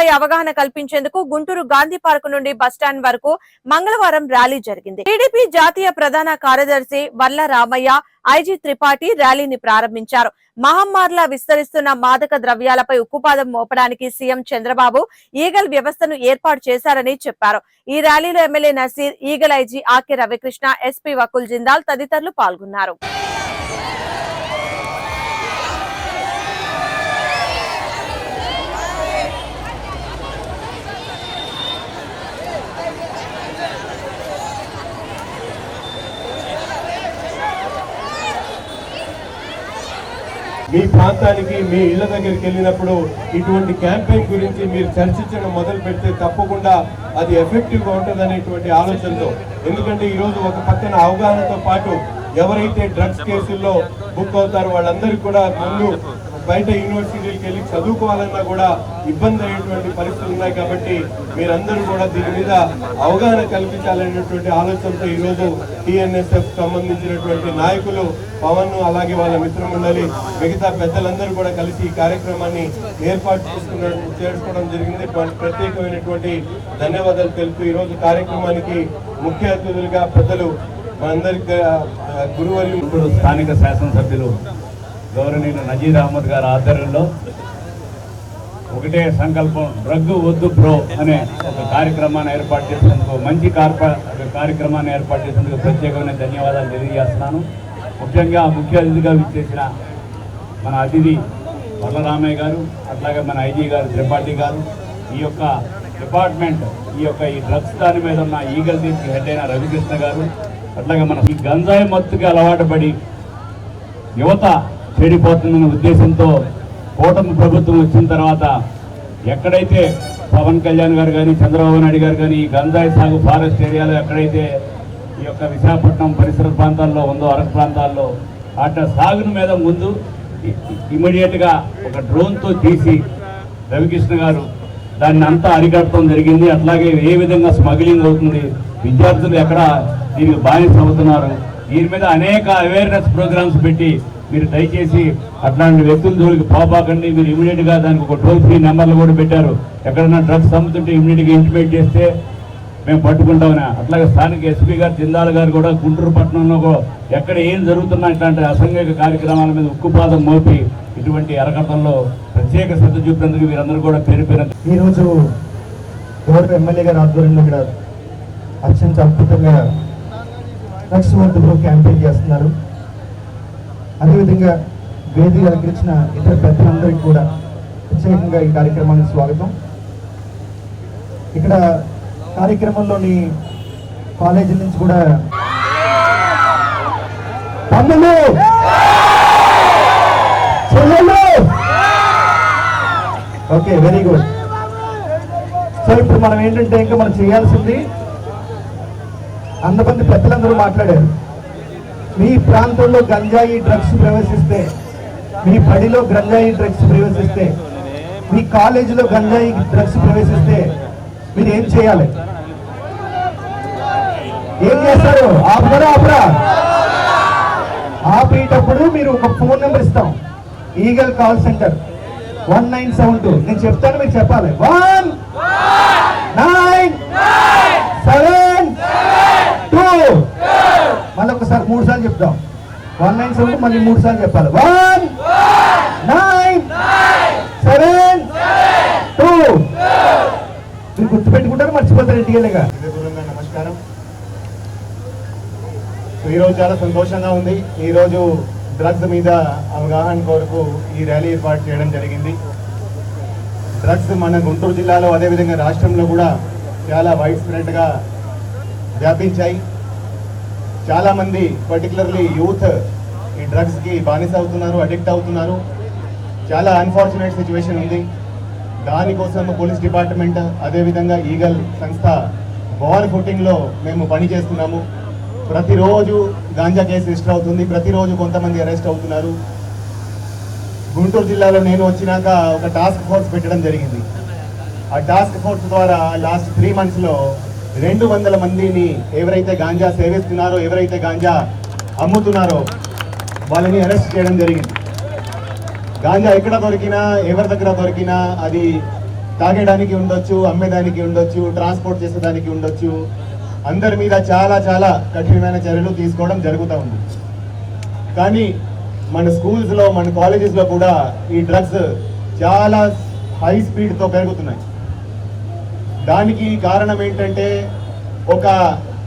పై అవగాహన కల్పించేందుకు గుంటూరు గాంధీ పార్క్ నుండి బస్టాండ్ వరకు మంగళవారం ర్యాలీ జరిగింది. టీడీపీ జాతీయ ప్రధాన కార్యదర్శి వల్ల రామయ్య ఐజీ త్రిపాఠి ర్యాలీని ప్రారంభించారు. మహమ్మారిలా విస్తరిస్తున్న మాదక ద్రవ్యాలపై ఉక్కుపాదం మోపడానికి సీఎం చంద్రబాబు ఈగల్ వ్యవస్థను ఏర్పాటు చేశారని చెప్పారు. ఈ ర్యాలీలో MLA Naseer Eagle IG AK Ravikrishna SP Vakul Jindal తదితరులు పాల్గొన్నారు. మీ ప్రాంతానికి మీ ఇళ్ళ దగ్గరికి వెళ్ళినప్పుడు ఇటువంటి క్యాంపెయిన్ గురించి మీరు చర్చించడం మొదలు పెడితే తప్పకుండా అది ఎఫెక్టివ్గా ఉంటుంది అనేటువంటి ఆలోచనతో. ఎందుకంటే ఈరోజు ఒక పక్కన అవగాహనతో పాటు ఎవరైతే డ్రగ్స్ కేసుల్లో బుక్ అవుతారో వాళ్ళందరికీ కూడా ముందు బయట యూనివర్సిటీలకు వెళ్ళి చదువుకోవాలన్నా కూడా ఇబ్బంది అయ్యేటువంటి పరిస్థితులు ఉన్నాయి కాబట్టి మీరందరూ కూడా దీని మీద అవగాహన కల్పించాలనేటువంటి ఆలోచనతో ఈరోజు టీఎన్ఎస్ఎఫ్ సంబంధించినటువంటి నాయకులు పవన్ అలాగే వాళ్ళ మిత్రమండలి మిగతా పెద్దలందరూ కూడా కలిసి ఈ కార్యక్రమాన్ని ఏర్పాటు చేసుకున్న చేసుకోవడం జరిగింది. ప్రత్యేకమైనటువంటి ధన్యవాదాలు తెలుపుతూ ఈరోజు కార్యక్రమానికి ముఖ్య అతిథులుగా పెద్దలు మనందరికీ గురువర్యు ఇప్పుడు స్థానిక శాసనసభ్యులు గౌరవనీయులు నజీర్ అహ్మద్ గారి ఆధ్వర్యంలో ఒకటే సంకల్పం డ్రగ్ వద్దు ప్రో అనే ఒక కార్యక్రమాన్ని ఏర్పాటు చేసినందుకు మంచి ఒక కార్యక్రమాన్ని ఏర్పాటు చేసినందుకు ప్రత్యేకమైన ధన్యవాదాలు తెలియజేస్తున్నాను. ముఖ్యంగా ముఖ్య అతిథిగా విచ్చేసిన మన అతిథి వల్లరామయ్య గారు అట్లాగే మన ఐజీ గారు త్రిపాఠి గారు. ఈ యొక్క డిపార్ట్మెంట్ ఈ యొక్క ఈ డ్రగ్స్ దాని మీద ఉన్న ఈగల్ దీనికి హెడ్ అయిన రవికృష్ణ గారు అట్లాగే మన ఈ గంజాయి మత్తుకి అలవాటు పడి యువత చెడిపోతుందనే ఉద్దేశంతో కూటమి ప్రభుత్వం వచ్చిన తర్వాత ఎక్కడైతే పవన్ కళ్యాణ్ గారు కానీ చంద్రబాబు నాయుడు గారు కానీ ఈ గంజాయి సాగు ఫారెస్ట్ ఏరియాలో ఎక్కడైతే ఈ యొక్క విశాఖపట్నం పరిసర ప్రాంతాల్లో ఉందో అరకు ప్రాంతాల్లో అట్లా సాగుని మీద ముందు ఇమీడియట్గా ఒక డ్రోన్తో తీసి రవికృష్ణ గారు దాన్ని అంతా అరికట్టడం జరిగింది. అట్లాగే ఏ విధంగా స్మగ్లింగ్ అవుతుంది విద్యార్థులు ఎక్కడ దీనికి బానిస అవుతున్నారు దీని మీద అనేక అవేర్నెస్ ప్రోగ్రామ్స్ పెట్టి మీరు దయచేసి అట్లాంటి వ్యక్తుల జోలికి పోపాకండి. మీరు ఇమీడియట్గా దానికి ఒక టోల్ ఫ్రీ నెంబర్లు కూడా పెట్టారు. ఎక్కడైనా డ్రగ్స్ అమ్ముతుంటే ఇమీడియట్గా ఇంటిమేట్ చేస్తే మేము పట్టుకుంటామని. అట్లాగే స్థానిక ఎస్పీ గారు జిందాల్ గారు కూడా గుంటూరు పట్టణంలో కూడా ఎక్కడ ఏం జరుగుతున్నా ఇట్లాంటి అసంఘిక కార్యక్రమాల మీద ఉక్కుపాదం మోపి ఇటువంటి అరకటంలో ప్రత్యేక శ్రద్ధ చూపినందుకు వీరందరూ కూడా పేరు పేరు ఈరోజు గౌరవ ఎమ్మెల్యే గారి ఆధ్వర్యంలో ఇక్కడ అత్యంత అద్భుతంగా డ్రగ్స్ వద్దు క్యాంపెయిన్ చేస్తున్నారు. అదేవిధంగా వేదిక అలంకరించిన ఇతర పెద్దలందరికీ కూడా ప్రత్యేకంగా ఈ కార్యక్రమానికి స్వాగతం. ఇక్కడ కార్యక్రమంలోని కాలేజీ నుంచి కూడా తమ్ముళ్ళు చెల్లెళ్ళు! Okay very good. సో ఇప్పుడు మనం ఏంటంటే ఇంకా మనం చేయాల్సింది అంతమంది పెద్దలందరూ మాట్లాడారు. మీ ప్రాంతంలో గంజాయి డ్రగ్స్ ప్రవేశిస్తే మీ బడిలో గంజాయి డ్రగ్స్ ప్రవేశిస్తే మీ కాలేజీలో గంజాయి డ్రగ్స్ ప్రవేశిస్తే మీరు ఏం చేయాలి? ఏం చేస్తారు? ఆపుతారా ఆపరా? ఆపేటప్పుడు మీరు ఒక ఫోన్ నెంబర్ ఇస్తాం. Eagle call centre. One nine seven two. నేను చెప్తాను మీరు చెప్పాలి. వన్ నైన్ సెవెన్ టూ మళ్ళీ ఒకసారి మూడు సార్లు చెప్తాం వన్ సెవెన్ టూ మళ్ళీ మూడు సార్లు చెప్పాలి. వన్ నైన్ సెవెన్ టూ మీరు గుర్తుపెట్టుకుంటారు మర్చిపోతారు ఇంటికెళ్ళగా నమస్కారం. ఈరోజు చాలా సంతోషంగా ఉంది. ఈరోజు డ్రగ్స్ మీద అవగాహన కొరకు ఈ ర్యాలీ ఏర్పాటు చేయడం జరిగింది. డ్రగ్స్ మన గుంటూరు జిల్లాలో అదేవిధంగా రాష్ట్రంలో కూడా చాలా వైడ్ స్ప్రెడ్గా వ్యాపించాయి. చాలామంది పర్టికులర్లీ యూత్ ఈ డ్రగ్స్కి బానిస అవుతున్నారు అడిక్ట్ అవుతున్నారు. చాలా అన్ఫార్చునేట్ సిచ్యువేషన్ ఉంది. దానికోసం పోలీస్ డిపార్ట్మెంట్ అదేవిధంగా ఈగల్ సంస్థ బాల్ ఫుటింగ్లో మేము పని చేస్తున్నాము. ప్రతిరోజు గాంజా కేసు రిజిస్టర్ అవుతుంది. ప్రతిరోజు కొంతమంది అరెస్ట్ అవుతున్నారు. గుంటూరు జిల్లాలో నేను వచ్చినాక ఒక టాస్క్ ఫోర్స్ పెట్టడం జరిగింది. ఆ టాస్క్ ఫోర్స్ ద్వారా లాస్ట్ త్రీ మంత్స్లో రెండు వందల మందిని ఎవరైతే గాంజా సేవిస్తున్నారో ఎవరైతే గాంజా అమ్ముతున్నారో వాళ్ళని అరెస్ట్ చేయడం జరిగింది. గాంజా ఎక్కడ దొరికినా ఎవరి దగ్గర దొరికినా అది తాగేయడానికి ఉండొచ్చు అమ్మేదానికి ఉండొచ్చు ట్రాన్స్పోర్ట్ చేసేదానికి ఉండొచ్చు. అందరి మీద చాలా చాలా కఠినమైన చర్యలు తీసుకోవడం జరుగుతూ ఉంది. కానీ మన స్కూల్స్లో మన కాలేజెస్లో కూడా ఈ డ్రగ్స్ చాలా హై స్పీడ్తో పెరుగుతున్నాయి. దానికి కారణం ఏంటంటే ఒక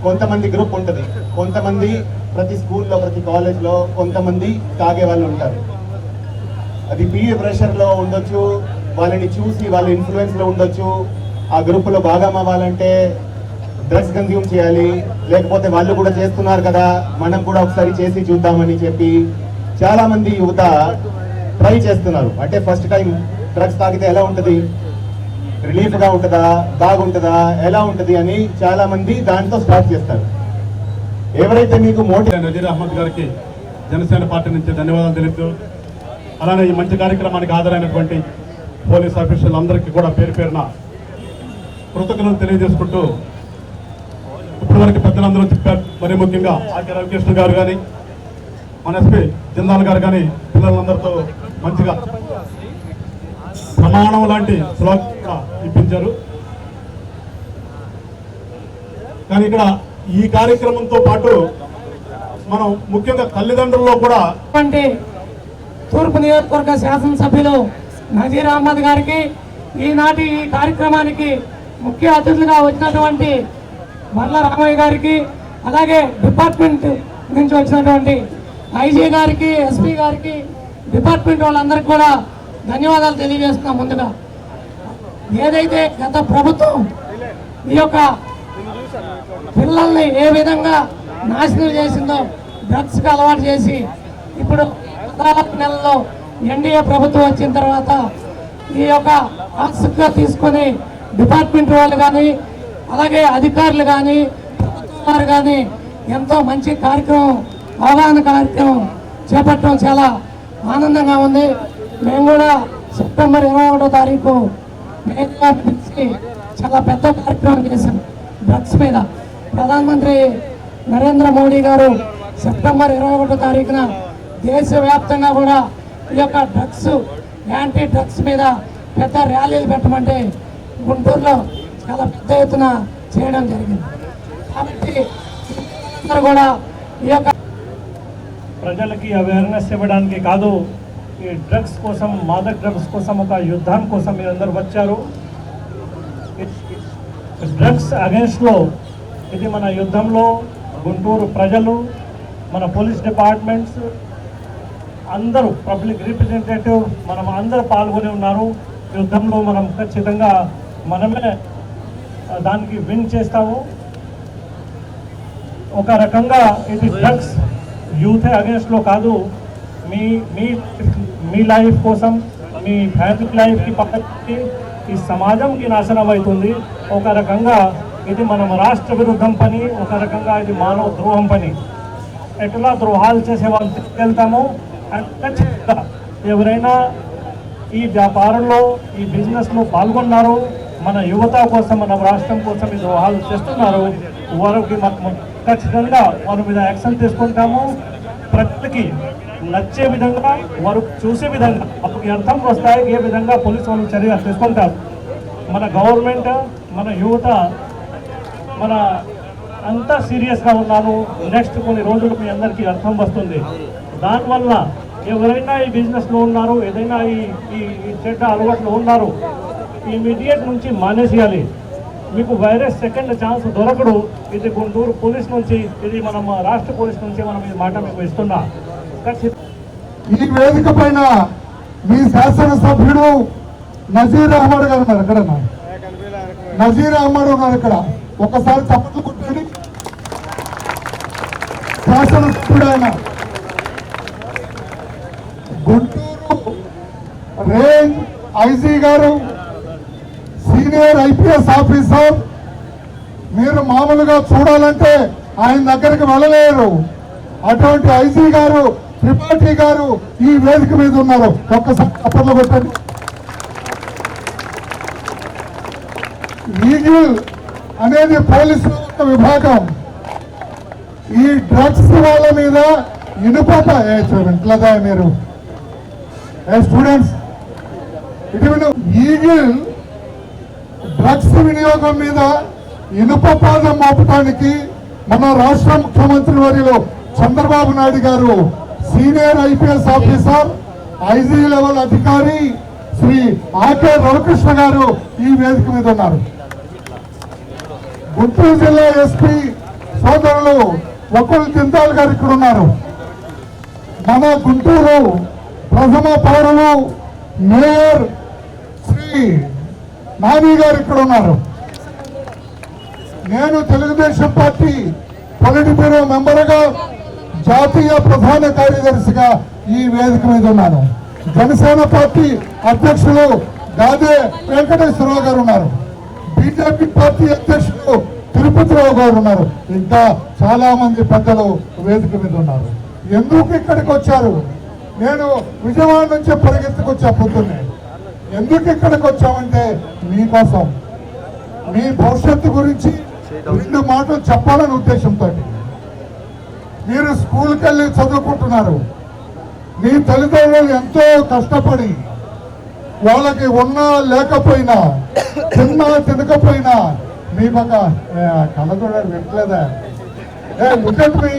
కొంతమంది గ్రూప్ ఉంటుంది. కొంతమంది ప్రతి స్కూల్లో ప్రతి కాలేజ్లో కొంతమంది తాగే వాళ్ళు ఉంటారు. అది పీఏ ప్రెషర్లో ఉండొచ్చు వాళ్ళని చూసి వాళ్ళ ఇన్ఫ్లుయెన్స్లో ఉండొచ్చు ఆ గ్రూపులో భాగం అవ్వాలంటే డ్రగ్స్ కన్జ్యూమ్ చేయాలి లేకపోతే వాళ్ళు కూడా చేస్తున్నారు కదా మనం కూడా ఒకసారి చేసి చూద్దామని చెప్పి చాలామంది యువత ట్రై చేస్తున్నారు. అంటే ఫస్ట్ టైం డ్రగ్స్ తాగితే ఎలా ఉంటుంది? రిలీఫ్గా ఉంటుందా? బాగుంటుందా? ఎలా ఉంటుంది? అని చాలామంది దాంతో స్టార్ట్ చేస్తారు. ఎవరైతే మీకు మోటివ్ నజీర్ అహ్మద్ గారికి జనసేన పార్టీ నుంచి ధన్యవాదాలు తెలుపుతూ అలానే ఈ మంచి కార్యక్రమానికి హాజరైనటువంటి పోలీస్ ఆఫీసర్లు అందరికీ కూడా పేరు పేరున కృతజ్ఞతలు తెలియజేసుకుంటూ ఇప్పటివరకు పెద్దలందరూ చెప్పారు. మరి ముఖ్యంగా ఆర్కే రవికృష్ణ గారు కానీ మన ఎస్పీ జిందాల్ గారు కానీ పిల్లలందరితో మంచిగా ప్రమాణం లాంటి శ్లోక ఇప్పించారు. కానీ ఇక్కడ ఈ కార్యక్రమంతో పాటు మనం ముఖ్యంగా తల్లిదండ్రుల్లో కూడా అంటే తూర్పు నియోజకవర్గ శాసనసభ్యులు నజీర్ అహ్మద్ గారికి ఈనాటి ఈ కార్యక్రమానికి ముఖ్య అతిథులుగా వచ్చినటువంటి మర్ల రామయ్య గారికి అలాగే డిపార్ట్మెంట్ నుంచి వచ్చినటువంటి ఐజీ గారికి ఎస్పీ గారికి డిపార్ట్మెంట్ వాళ్ళందరికీ కూడా ధన్యవాదాలు తెలియజేస్తున్నాం ముందుగా. ఏదైతే గత ప్రభుత్వం ఈ యొక్క పిల్లల్ని ఏ విధంగా నాశనం చేసిందో డ్రగ్స్కి అలవాటు చేసి ఇప్పుడు పద్నాలుగు నెలల్లో ఎన్డీఏ ప్రభుత్వం వచ్చిన తర్వాత ఈ యొక్క ఆసక్తిగా తీసుకొని డిపార్ట్మెంట్ వాళ్ళు కానీ అలాగే అధికారులు కానీ ప్రభుత్వం వారు కానీ ఎంతో మంచి కార్యక్రమం అవగాహన కార్యక్రమం చేపట్టడం చాలా ఆనందంగా ఉంది. మేము కూడా సెప్టెంబర్ ఇరవై ఒకటో తారీఖు మేము పిలిచి చాలా పెద్ద కార్యక్రమం చేశాం. డ్రగ్స్ మీద ప్రధానమంత్రి నరేంద్ర మోడీ గారు సెప్టెంబర్ ఇరవై ఒకటో తారీఖున దేశవ్యాప్తంగా కూడా ఈ యొక్క డ్రగ్స్ యాంటీ డ్రగ్స్ మీద పెద్ద ర్యాలీలు పెట్టమంటే గుంటూరులో చాలా పెద్ద ఎత్తున చేయడం జరిగింది. కాబట్టి అందరూ కూడా ఈ యొక్క ప్రజలకి అవేర్నెస్ ఇవ్వడానికి కాదు ఈ డ్రగ్స్ కోసం మాదక్ డ్రగ్స్ కోసం ఒక యుద్ధం కోసం మీరందరూ వచ్చారు. డ్రగ్స్ అగేన్స్ట్లో ఇది మన యుద్ధంలో గుంటూరు ప్రజలు మన పోలీస్ డిపార్ట్మెంట్స్ అందరూ పబ్లిక్ రిప్రజెంటేటివ్ మనం అందరూ పాల్గొని ఉన్నారు. యుద్ధంలో మనం ఖచ్చితంగా మనమే దానికి విన్ చేస్తాము. ఒక రకంగా ఇది డ్రగ్స్ యూత్ అగేన్స్ట్లో కాదు. మీ మీ మీ లైఫ్ కోసం మీ ఫ్యామిలీ లైఫ్కి పక్కకి ఈ సమాజంకి నాశనం అవుతుంది. ఒక రకంగా ఇది మనం రాష్ట్ర విరుద్ధం పని ఒక రకంగా ఇది మానవ ద్రోహం పని. ఎట్లా ద్రోహాలు చేసే వాళ్ళు తీసుకెళ్తాము అండ్ ఖచ్చితంగా ఎవరైనా ఈ వ్యాపారంలో ఈ బిజినెస్లో పాల్గొన్నారు మన యువత కోసం మన రాష్ట్రం కోసం ఈ ద్రోహాలు చేస్తున్నారు వారికి మనం ఖచ్చితంగా వారి మీద యాక్షన్ తీసుకుంటాము. ప్రతికి నచ్చే విధంగా వారు చూసే విధంగా అప్పుడు అర్థం వస్తాయి ఏ విధంగా పోలీసు వాళ్ళు చర్యలు తీసుకుంటారు. మన గవర్నమెంట్ మన యువత మన అంతా సీరియస్గా ఉన్నాను. నెక్స్ట్ కొన్ని రోజులు మీ అందరికీ అర్థం వస్తుంది. దానివల్ల ఎవరైనా ఈ బిజినెస్లో ఉన్నారు ఏదైనా ఈ ఈ చెడ్డ అలవాట్లు ఉన్నారు ఇమీడియట్ నుంచి మానేసేయాలి. మీకు వైరస్ సెకండ్ ఛాన్స్ దొరకడు. ఇది గుంటూరు పోలీస్ నుంచి ఇది మనం రాష్ట్ర పోలీస్ నుంచి మనం ఈ మాట మీకు ఇస్తున్నా. ఈ వేదిక పైన మీ శాసనసభ్యుడు నజీర్ అహ్మద్ గారు ఉన్నారు. ఎక్కడ నజీర్ అహ్మద్ ఉన్నారు ఇక్కడ. ఒకసారి చప్పట్లు కొట్టండి. శాసనసభ్యుడు ఆయన గుంటూరు రేంజ్ ఐజీ గారు సీనియర్ ఐపీఎస్ ఆఫీసర్ మీరు మామూలుగా చూడాలంటే ఆయన దగ్గరికి వెళ్ళలేరు. అటువంటి ఐజీ గారు త్రిపాఠి గారు ఈ వేదిక మీద ఉన్నారు. ఒక్కసారి చప్పట్లు కొట్టండి. ఈగిల్ అనేది పోలీసు విభాగం. ఈ డ్రగ్స్ వాళ్ళ మీద ఇనుపట ఏ మీరు. స్టూడెంట్స్ ఇటు ఈగిల్ డ్రగ్స్ వినియోగం మీద ఇనుప పాదం మోపటానికి మన రాష్ట్ర ముఖ్యమంత్రి వారిలో చంద్రబాబు నాయుడు గారు senior IPS officer IG level అధికారి శ్రీ ఆర్కే రవికృష్ణ గారు ఈ వేదిక మీద ఉన్నారు. గుంటూరు జిల్లా ఎస్పీ సోదరులు వకుల్ జింతాల్ గారు ఇక్కడ ఉన్నారు. మన గుంటూరు ప్రథమ పౌరులు మేయర్ శ్రీ నాని గారు ఇక్కడ ఉన్నారు. నేను తెలుగుదేశం పార్టీ పొలిటి బ్యూరో మెంబర్గా జాతీయ ప్రధాన కార్యదర్శిగా ఈ వేదిక మీద ఉన్నాను. జనసేన పార్టీ అధ్యక్షులు గాదే వెంకటేశ్వరరావు గారు ఉన్నారు. బీజేపీ పార్టీ అధ్యక్షులు తిరుపతిరావు గారు ఉన్నారు. ఇంకా చాలా మంది పెద్దలు వేదిక మీద ఉన్నారు. ఎందుకు ఇక్కడికి వచ్చారు? నేను విజయవాడ నుంచి పరిగెత్తుకొచ్చా పొద్దున్నే. ఎందుకు ఇక్కడికి వచ్చామంటే మీకోసం. మీ భవిష్యత్తు గురించి రెండు మాటలు చెప్పాలనే ఉద్దేశంతో. మీరు స్కూల్కి వెళ్ళి చదువుకుంటున్నారు. మీ తల్లిదండ్రులు ఎంతో కష్టపడి వాళ్ళకి ఉన్నా లేకపోయినా తిన్నా తినకపోయినా మీ ఒక కళ్ళ చూడాలి వింటలేదా? ఏ లుక్ మీ?